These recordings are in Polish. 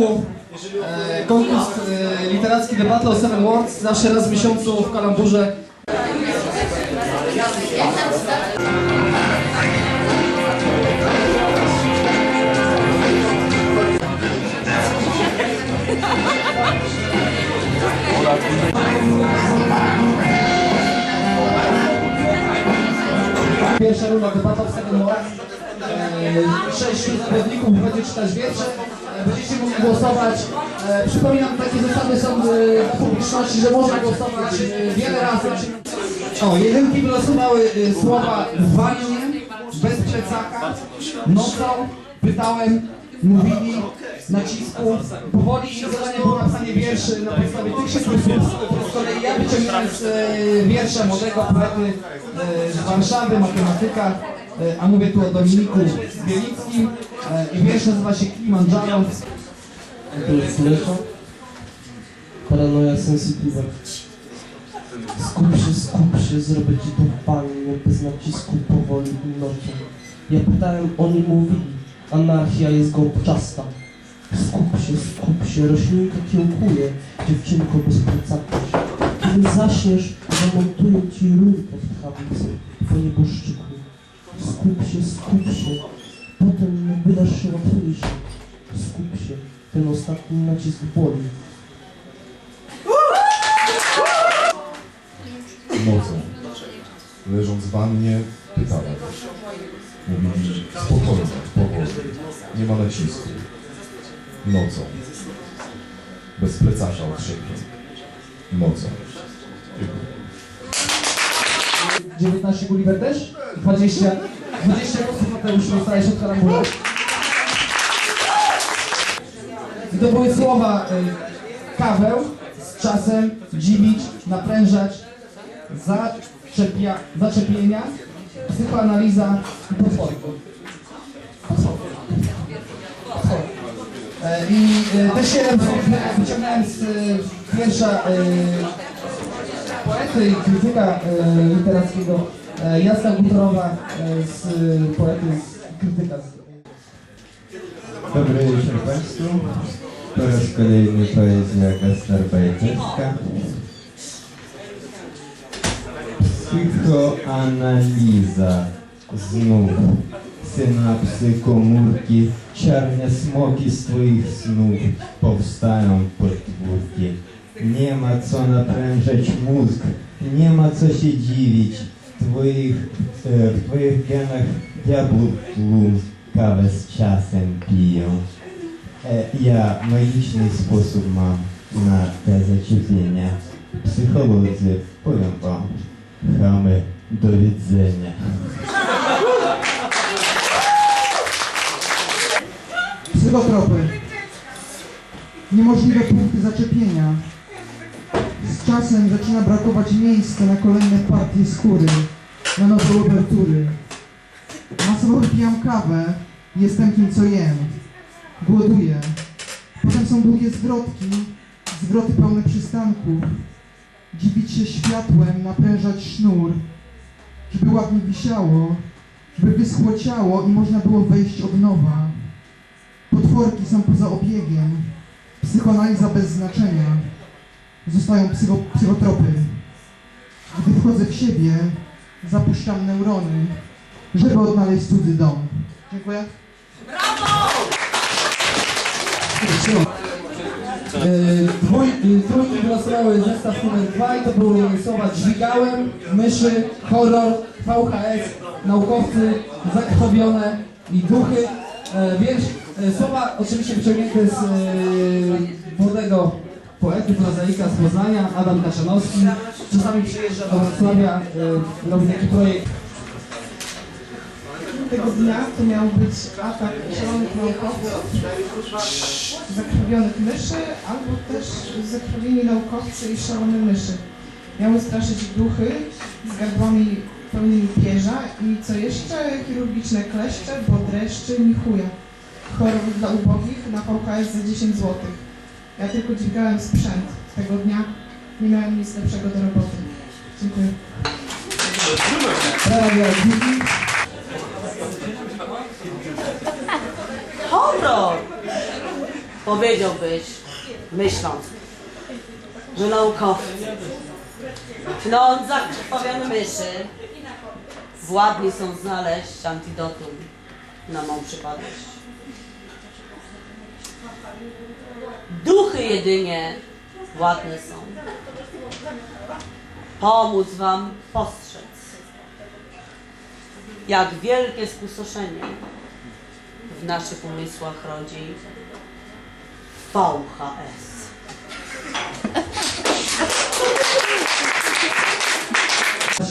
w tym roku e, konkurs e, literacki Battle of Seven Words, zawsze raz w miesiącu w Kalamburze. Pierwsza runda Battle of Seven Words. E, Sześciu zawodników będzie czytać wiersze. Będziecie mogli głosować. E, Przypominam, takie zasady są e, w publiczności, że można głosować e, wiele razy. O, jedynki wylosowały e, słowa w wannie, bez plecaka, nocą, pytałem, mówili, nacisku. Powoli ich zadanie było napisanie wierszy na podstawie tych przepisów. Z kolei ja wyciągnąłem z e, wiersza młodego poety e, z Warszawy, matematyka, a mówię tu o Dominiku Bielickim. E, I wiersz nazywa się Kilimanjaro. Słyszą? Paranoja sensitywa. Skup się, skup się, zrobię ci to palnie, bez nacisku, powoli i nocą. Ja pytałem, oni mówili, anarchia jest gąbczasta. Skup się, skup się, roślinka kiełkuje, dziewczynko bez plecaków. Kiedy zaśniesz, zamontuję ci rurkę w tablicy, twoje boszczyku. Skup się, skup się, potem wydasz się łatwiejszy. Skup się, ten ostatni nacisk boli. Nocą, leżąc w wannie, pytałem. Mówili spokojnie, powoli, nie ma nacisku. Nocą, bez plecaka otrzepiem. Nocą. Dziękuję. 19 Gulliver też? 20. 20 głosów Mateusz dostałeś od Karambula. I to były słowa y, kaweł, z czasem, dziwić, naprężać, zaczepia, zaczepienia, psychoanaliza i potworku. E, I y, te siedem słów wyciągnąłem z y, pierwsza y, krytyka e, literackiego e, Jacka e, z poety z krytyka Dobry wieczór Państwu. Po raz kolejny poezja gastarbeiterska. Psychoanaliza znów. Synapsy, komórki, czarne smoki z Twoich snów powstają podwórki. Nie ma co naprężać mózg, nie ma co się dziwić. W Twoich, e, w twoich genach diabłu tłum kawę z czasem piją. E, ja magiczny sposób mam na te zaczepienia. Psycholodzy powiem wam, chamy, do widzenia. Psychotropy. Niemożliwe punkty zaczepienia. Z czasem zaczyna brakować miejsca na kolejne partie skóry, na nowe obertury. Masowo wypijam kawę, jestem tym co jem. Głoduję. Potem są długie zwrotki, zwroty pełne przystanków. Dziwić się światłem, naprężać sznur, żeby ładnie wisiało, żeby wyschło ciało i można było wejść od nowa. Potworki są poza obiegiem. Psychoanaliza bez znaczenia. Zostają psycho, psychotropy. Gdy wchodzę w siebie, zapuszczam neurony, żeby odnaleźć cudzy dom. Dziękuję. E, Dwój, y, trójki wylosowały zestaw numer dwa i to były słowa dźwigałem, myszy, horror, VHS, naukowcy, zakrwawione i duchy. E, Wiersz, e, słowa oczywiście wyciągnięte z e, poety, prozaika z Poznania, Adam Kaczanowski. Czasami przyjeżdża do Wrocławia, e, robi taki projekt tego dnia to miał być atak szalonych naukowców, zakrwawionych myszy, albo też zakrwawieni naukowcy i szalone myszy. Miały straszyć duchy z gardłami pełnymi pierza i co jeszcze? Chirurgiczne kleszcze, bodreszczy, nichuja. Chorób dla ubogich na VHS za 10 zł. Ja tylko dźwigałem sprzęt. Tego dnia nie miałem nic lepszego do roboty. Dziękuję. Radio Dziki. Horror! powiedziałbyś, myśląc, że naukowcy, tnąc zakrwawione myszy, władni są znaleźć antidotum na mą przypadłość. Duchy jedynie władne są. Pomóc wam postrzec, jak wielkie spustoszenie w naszych umysłach rodzi VHS.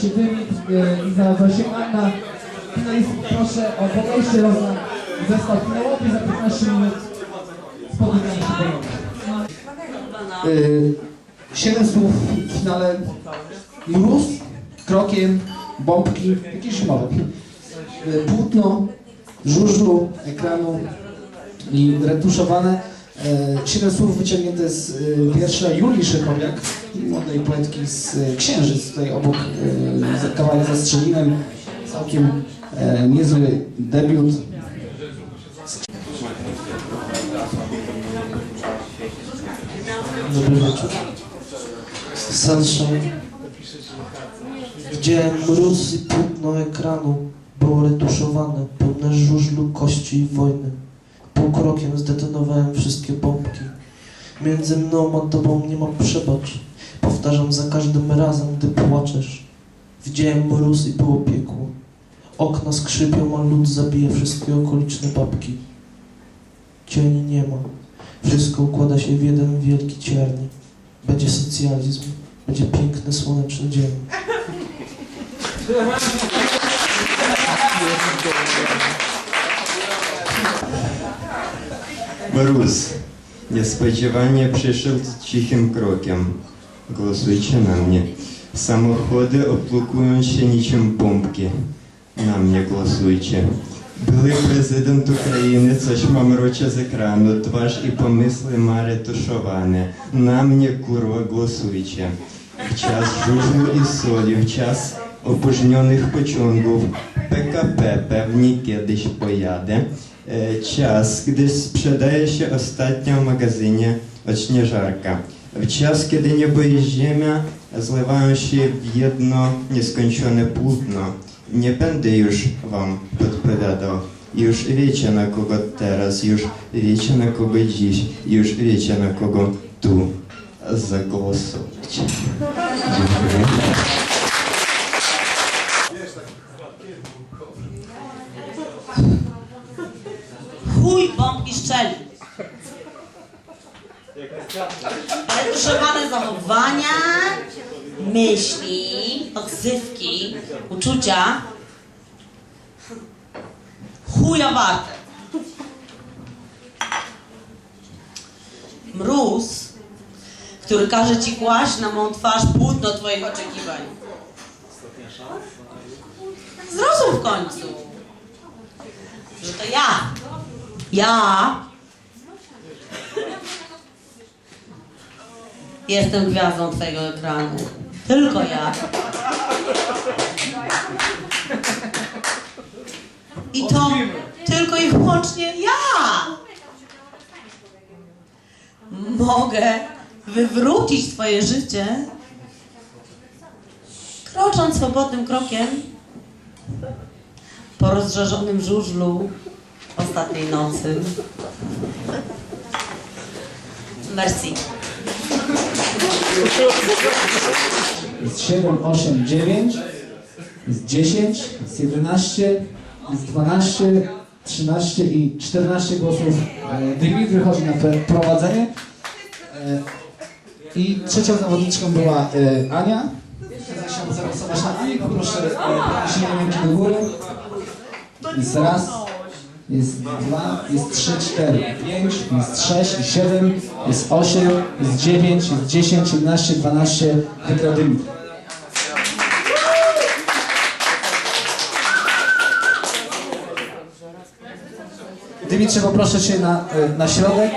się e, i znalazła się Anna. Finalistów proszę o podejście rozna zestaw finałowy za 15 minut. Spotykamy się Y, Siedem słów w finale. Mróz, krokiem, bombki, jakieś zimowe. Y, Płótno, żużlu, ekranu i retuszowane. E, Siedem słów wyciągnięte z y, wiersza Julii Szychowiak, młodej poetki z y, Księżyc, tutaj obok y, za- kawałek ze strzelinem. Całkiem niezły debiut. Dobry. Sunshine. Widziałem mróz i płótno ekranu. Było retuszowane, pełne żużlu, kości i wojny. Półkrokiem zdetonowałem wszystkie bombki. Między mną a tobą nie mam przebacz. Powtarzam za każdym razem, gdy płaczesz. Widziałem mróz i było piekło. Okna skrzypią, a lód zabija wszystkie okoliczne babki. Cieni nie ma. Wszystko układa się w jeden wielki cierni. Będzie socjalizm. Będzie piękny, słoneczny dzień. Mróz niespodziewanie przyszedł cichym krokiem. Głosujcie na mnie. Samochody oplukują się niczym bombki. Na mnie głosujcie. Були президент України, це ж вам руче з екрану, тваж і помисли маре тушоване, на мені курва голосуюче. В час жужу і солі, в час опожньоних почунгов, ПКП певні кидиш пояде, е, час, гdy sprzedaje się ostatnio w magazynie odśnieżarka. W час, kiedy niebo i ziemia zlewają się w jedno nieskończone płótno, Nie będę już wam podpowiadał. Już wiecie na kogo teraz, już wiecie na kogo dziś, już wiecie na kogo tu zagłosować. Dziękuję. Chuj bombki szczeli. Retuszowane zachowania, myśli, odzywki, uczucia. Chuja warte. Mróz, który każe ci kłaść na mą twarz płótno twoich oczekiwań. Zrozum w końcu, że to ja ja jestem gwiazdą twojego ekranu. Tylko ja. I to tylko i wyłącznie ja. Mogę wywrócić twoje życie, krocząc swobodnym krokiem po rozżarzonym żużlu ostatniej nocy. Merci. Jest 7, 8, 9, jest 10, jest 11, jest 12, 13 i 14 głosów. E, Dymitry chodzi na prowadzenie. E, I trzecią zawodniczką była e, Ania. Chciałbym zagłosować na Anię, poproszę e, ręki do góry. Jest raz, jest dwa, jest trzy, cztery, pięć, jest sześć, jest siedem, jest osiem, jest dziewięć, jest dziesięć, jedenaście, dwanaście. Wygrał Dymitr. Dymitrze, poproszę Cię na, e, na środek.